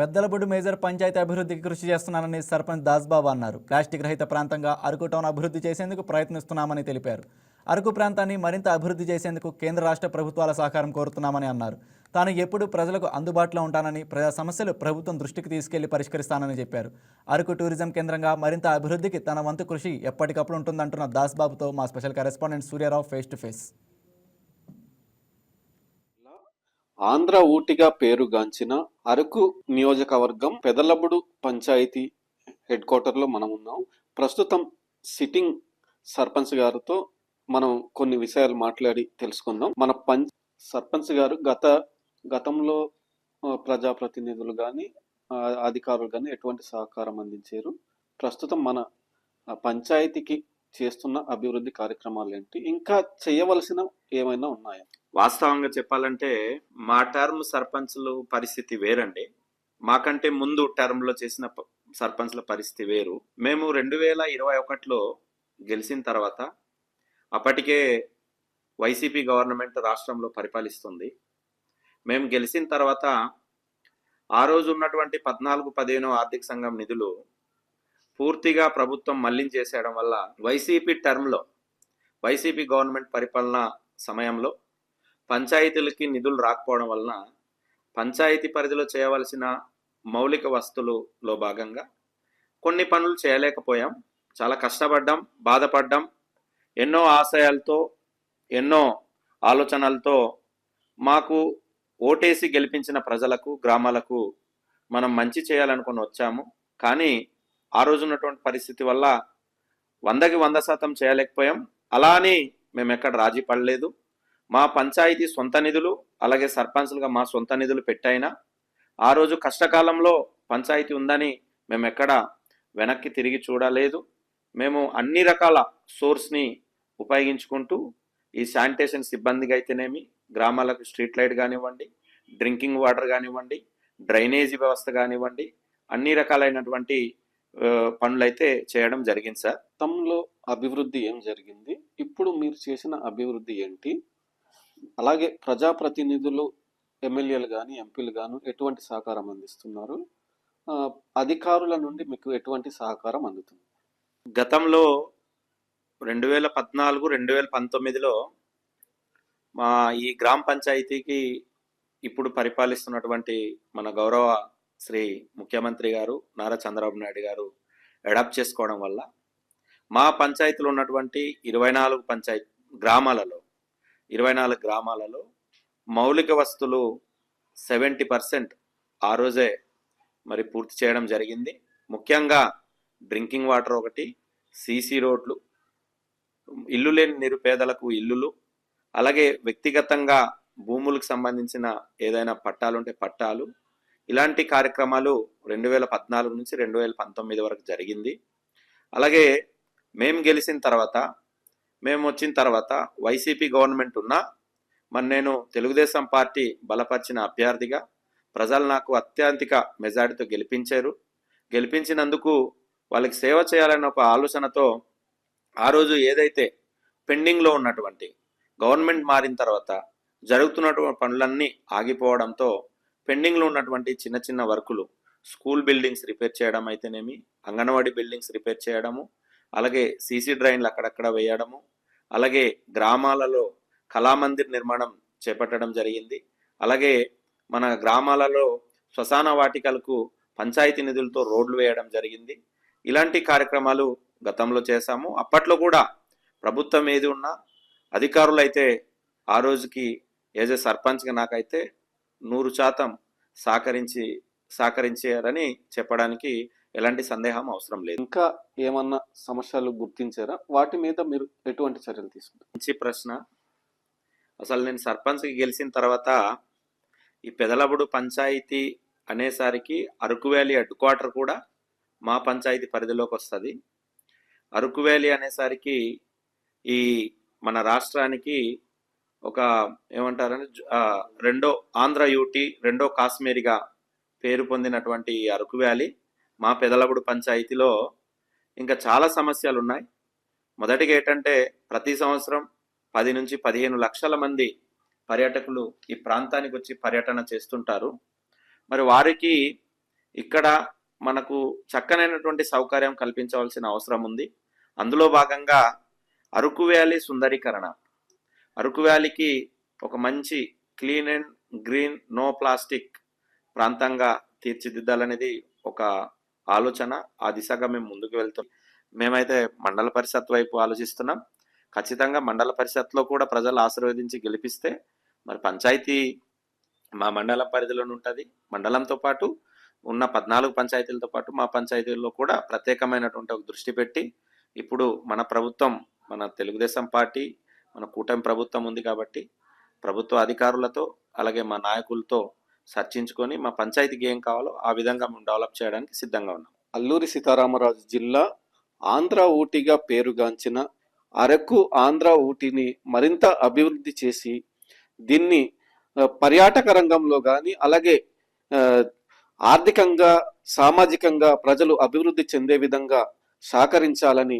పెద్దలబుడు major panchayat అభివృద్ధికి కృషి చేస్తున్నానని సర్పంచ్ దాస్బాబు అన్నారు. ప్లాస్టిక్ రహిత ప్రాంతంగా అరకు టౌన్ అభివృద్ధి చేసేందుకు ప్రయత్నిస్తున్నామని తెలిపారు. అరకు ప్రాంతాన్ని మరింత అభివృద్ధి చేసేందుకు కేంద్ర రాష్ట్ర ప్రభుత్వాల సహకారం కోరుతున్నామని అన్నారు. తాను ఎప్పుడు ప్రజలకు అందుబాటులో ఉంటానని ప్రజా సమస్యలు ప్రభుత్వం దృష్టికి తీసుకెళ్ళి పరిష్కరిస్తానని చెప్పారు. అరకు టూరిజం కేంద్రంగా మరింత అభివృద్ధికి తన వంతు కృషి ఎప్పటికప్పుడు ఉంటుందంటున్న దాస్బాబుతో మా special correspondent Suryarao face to face. Andhra ఊటిగా పేరుగాంచిన అరకు నియోజకవర్గం పెదలబుడు పంచాయతీ హెడ్ క్వార్టర్లో మనం ఉన్నాం. ప్రస్తుతం సిట్టింగ్ సర్పంచ్ గారితో మనం కొన్ని విషయాలు మాట్లాడి తెలుసుకుందాం. మన పం సర్పంచ్ గారు గత గతంలో ప్రజాప్రతినిధులు కానీ అధికారులు కానీ ఎటువంటి సహకారం అందించారు? ప్రస్తుతం మన పంచాయతీకి చేస్తున్న అభివృద్ధి కార్యక్రమాలు ఏంటి? ఇంకా చేయవలసిన ఏమైనా ఉన్నాయా? వాస్తవంగా చెప్పాలంటే మా టర్మ్ సర్పంచ్లు పరిస్థితి వేరండి. మాకంటే ముందు టర్మ్లో చేసిన ప- సర్పంచ్ల పరిస్థితి వేరు. మేము రెండు వేల ఇరవై ఒకటిలో గెలిచిన తర్వాత అప్పటికే వైసీపీ గవర్నమెంట్ రాష్ట్రంలో పరిపాలిస్తుంది. మేము గెలిచిన తర్వాత ఆ రోజు ఉన్నటువంటి పద్నాలుగు పదిహేను ఆర్థిక సంఘం నిధులు పూర్తిగా ప్రభుత్వం మళ్ళించేసేయడం వల్ల వైసీపీ టర్మ్లో వైసీపీ గవర్నమెంట్ పరిపాలన సమయంలో పంచాయతీలకి నిధులు రాకపోవడం వలన పంచాయతీ పరిధిలో చేయవలసిన మౌలిక వస్తువులలో భాగంగా కొన్ని పనులు చేయలేకపోయాం. చాలా కష్టపడ్డాం బాధపడ్డాం. ఎన్నో ఆశయాలతో ఎన్నో ఆలోచనలతో మాకు ఓటేసి గెలిపించిన ప్రజలకు గ్రామాలకు మనం మంచి చేయాలనుకుని వచ్చాము. కానీ ఆ రోజు ఉన్నటువంటి పరిస్థితి వల్ల వందకి వంద శాతం చేయలేకపోయాం. అలా అని మేము ఎక్కడ రాజీ పడలేదు. మా పంచాయతీ సొంత నిధులు అలాగే సర్పంచ్లుగా మా సొంత నిధులు పెట్టైనా ఆ రోజు కష్టకాలంలో పంచాయతీ ఉందని మేము ఎక్కడ వెనక్కి తిరిగి చూడలేదు. మేము అన్ని రకాల సోర్స్ని ఉపయోగించుకుంటూ ఈ శానిటేషన్ సిబ్బందిగా అయితేనేమి గ్రామాలకు స్ట్రీట్ లైట్ కానివ్వండి డ్రింకింగ్ వాటర్ కానివ్వండి డ్రైనేజీ వ్యవస్థ కానివ్వండి అన్ని రకాలైనటువంటి పనులు పనులైతే చేయడం జరిగింది సార్. గతంలో అభివృద్ధి ఏం జరిగింది? ఇప్పుడు మీరు చేసిన అభివృద్ధి ఏంటి? అలాగే ప్రజాప్రతినిధులు ఎమ్మెల్యేలు కానీ ఎంపీలు గాను ఎటువంటి సహకారం అందిస్తున్నారు? అధికారుల నుండి మీకు ఎటువంటి సహకారం అందుతుంది? గతంలో రెండు వేల పద్నాలుగు రెండు వేల పంతొమ్మిదిలో మా ఈ గ్రామ పంచాయతీకి ఇప్పుడు పరిపాలిస్తున్నటువంటి మన గౌరవ శ్రీ ముఖ్యమంత్రి గారు నారా చంద్రబాబు నాయుడు గారు అడాప్ట్ చేసుకోవడం వల్ల మా పంచాయతీలో ఉన్నటువంటి ఇరవై నాలుగు పంచాయతీ గ్రామాలలో ఇరవై నాలుగు గ్రామాలలో మౌలిక వస్తువులు సెవెంటీ పర్సెంట్ ఆ రోజే మరి పూర్తి చేయడం జరిగింది. ముఖ్యంగా డ్రింకింగ్ వాటర్ ఒకటి సీసీ రోడ్లు ఇల్లు లేని నిరుపేదలకు ఇల్లులు అలాగే వ్యక్తిగతంగా భూములకు సంబంధించిన ఏదైనా పట్టాలుంటే పట్టాలు ఇలాంటి కార్యక్రమాలు రెండు వేల పద్నాలుగు నుంచి రెండు వేల పంతొమ్మిది వరకు జరిగింది. అలాగే మేము గెలిచిన తర్వాత మేము వచ్చిన తర్వాత వైసీపీ గవర్నమెంట్ ఉన్నా మరి నేను తెలుగుదేశం పార్టీ బలపరిచిన అభ్యర్థిగా ప్రజలు నాకు అత్యంతిక మెజారిటీతో గెలిపించారు. గెలిపించినందుకు వాళ్ళకి సేవ చేయాలన్న ఒక ఆలోచనతో ఆ రోజు ఏదైతే పెండింగ్లో ఉన్నటువంటి గవర్నమెంట్ మారిన తర్వాత జరుగుతున్నటువంటి పనులన్నీ ఆగిపోవడంతో పెండింగ్లో ఉన్నటువంటి చిన్న చిన్న వర్కులు స్కూల్ బిల్డింగ్స్ రిపేర్ చేయడం అయితేనేమి అంగన్వాడీ బిల్డింగ్స్ రిపేర్ చేయడము అలాగే సీసీ డ్రైన్లు అక్కడక్కడ వేయడము అలాగే గ్రామాలలో కళామందిర్ నిర్మాణం చేపట్టడం జరిగింది. అలాగే మన గ్రామాలలో శ్మశాన వాటికలకు పంచాయతీ నిధులతో రోడ్లు వేయడం జరిగింది. ఇలాంటి కార్యక్రమాలు గతంలో చేశాము. అప్పట్లో కూడా ప్రభుత్వం ఏది ఉన్నా అధికారులు అయితే ఆ రోజుకి ఏజ్ ఏ సర్పంచ్గా నాకైతే నూరు శాతం సహకరించి సహకరించారని చెప్పడానికి ఎలాంటి సందేహం అవసరం లేదు. ఇంకా ఏమన్నా సమస్యలు గుర్తించారా? వాటి మీద మీరు ఎటువంటి చర్యలు తీసుకుంటారు? మంచి ప్రశ్న. అసలు నేను సర్పంచ్కి గెలిచిన తర్వాత ఈ పెదలబుడు పంచాయతీ అనేసరికి అరకు వ్యాలీ హెడ్ క్వార్టర్ కూడా మా పంచాయతీ పరిధిలోకి వస్తుంది. అరకు వ్యాలీ అనేసరికి ఈ మన రాష్ట్రానికి ఒక ఏమంటారంటే రెండో ఆంధ్ర యూటీ రెండో కాశ్మీరిగా పేరు పొందినటువంటి అరకు వ్యాలీ మా పెదలబుడు పంచాయతీలో ఇంకా చాలా సమస్యలు ఉన్నాయి మొదటిగా ఏంటంటే ప్రతి సంవత్సరం పది నుంచి పదిహేను లక్షల మంది పర్యాటకులు ఈ ప్రాంతానికి వచ్చి పర్యటన చేస్తుంటారు. మరి వారికి ఇక్కడ మనకు చక్కనైనటువంటి సౌకర్యం కల్పించవలసిన అవసరం ఉంది. అందులో భాగంగా అరకు వ్యాలీ సుందరీకరణ. అరకు వ్యాలీకి ఒక మంచి clean and green no plastic ప్రాంతంగా తీర్చిదిద్దాలనేది ఒక ఆలోచన. ఆ దిశగా మేము ముందుకు వెళ్తాం. మేమైతే మండల పరిషత్ వైపు ఆలోచిస్తున్నాం. ఖచ్చితంగా మండల పరిషత్లో కూడా ప్రజలు ఆశీర్వదించి గెలిపిస్తే మరి పంచాయతీ మా మండల పరిధిలోనే ఉంటుంది. మండలంతో పాటు ఉన్న పద్నాలుగు పంచాయతీలతో పాటు మా పంచాయతీల్లో కూడా ప్రత్యేకమైనటువంటి ఒక దృష్టి పెట్టి ఇప్పుడు మన ప్రభుత్వం మన తెలుగుదేశం పార్టీ మన కూటమి ప్రభుత్వం ఉంది కాబట్టి ప్రభుత్వ అధికారులతో అలాగే మా నాయకులతో చర్చించుకొని మా పంచాయతీకి ఏం కావాలో ఆ విధంగా మేము డెవలప్ చేయడానికి సిద్ధంగా ఉన్నాం. అల్లూరి సీతారామరాజు జిల్లా ఆంధ్ర ఊటీగా పేరుగాంచిన అరకు ఆంధ్ర ఊటీని మరింత అభివృద్ధి చేసి దీన్ని పర్యాటక రంగంలో కానీ అలాగే ఆర్థికంగా సామాజికంగా ప్రజలు అభివృద్ధి చెందే విధంగా సహకరించాలని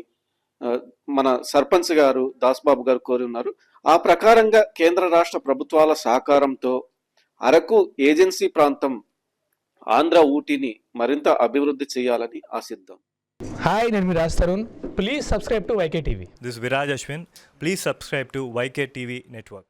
మన సర్పంచ్ గారు దాస్బాబు గారు కోరి ఉన్నారు ఆ ప్రకారంగా కేంద్ర రాష్ట్ర ప్రభుత్వాల సహకారంతో అరకు ఏజెన్సీ ప్రాంతం ఆంధ్ర ఊటీని మరింత అభివృద్ధి చేయాలని ఆశిద్దాం హాయ్ నేను మీ Raj Tarun please subscribe to YK TV is Viraj Ashwin. Please subscribe to YK TV Network.